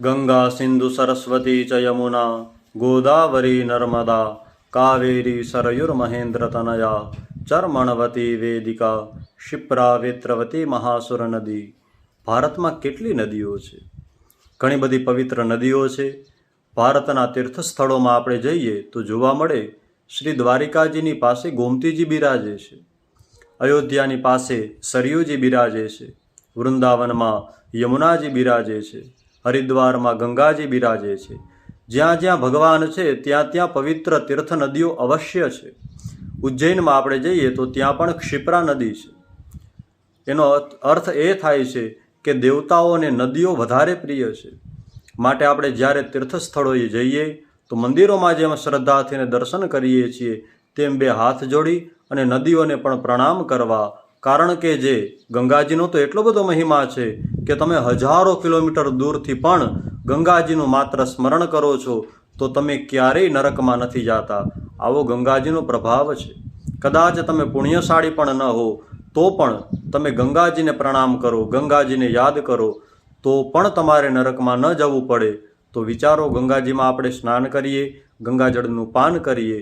ગંગા સિંધુ સરસ્વતી ચ યમુના ગોદાવરી નર્મદા કાવેરી સરયુર મહેન્દ્ર તનયા ચર્મણવતી વેદિકા શિપ્રા વેત્રવતી મહાસુર નદી ભારતમાં કેટલી નદીઓ છે? ઘણી બધી પવિત્ર નદીઓ છે. ભારતના તીર્થ સ્થળોમાં આપણે જઈએ તો જોવા મળે શ્રી દ્વારિકાજીની પાસે ગોમતીજી બિરાજે છે. અયોધ્યાની પાસે સરયુજી બિરાજે છે. વૃંદાવનમાં યમુનાજી બિરાજે છે. હરિદ્વારમાં ગંગાજી બિરાજે છે. જ્યાં જ્યાં ભગવાન છે, ત્યાં ત્યાં પવિત્ર તીર્થ નદીઓ અવશ્ય છે. ઉજ્જૈનમાં આપણે જઈએ તો ત્યાં પણ ક્ષિપ્રા નદી છે. એનો અર્થ- એ થાય છે કે દેવતાઓને નદીઓ વધારે પ્રિય છે. માટે આપણે જ્યારે તીર્થ સ્થળોએ જઈએ, તો મંદિરોમાં જેમ શ્રદ્ધાથીને દર્શન કરીએ છીએ, તેમ બે હાથ જોડી અને નદીઓને પણ પ્રણામ કરવા. કારણ કે જે ગંગાજીનો તો એટલો બધો મહિમા છે કે તમે હજારો કિલોમીટર દૂરથી પણ ગંગાજીનું માત્ર સ્મરણ કરો છો, તો તમે ક્યારેય નરકમાં નથી જાતા. આવો ગંગાજીનો પ્રભાવ છે. કદાચ તમે પુણ્યશાળી પણ ન હો, તો પણ તમે ગંગાજીને પ્રણામ કરો, ગંગાજીને યાદ કરો. તો પણ તમારે નરકમાં ન જવું પડે. તો વિચારો, ગંગાજીમાં આપણે સ્નાન કરીએ, ગંગાજળનું પાન કરીએ.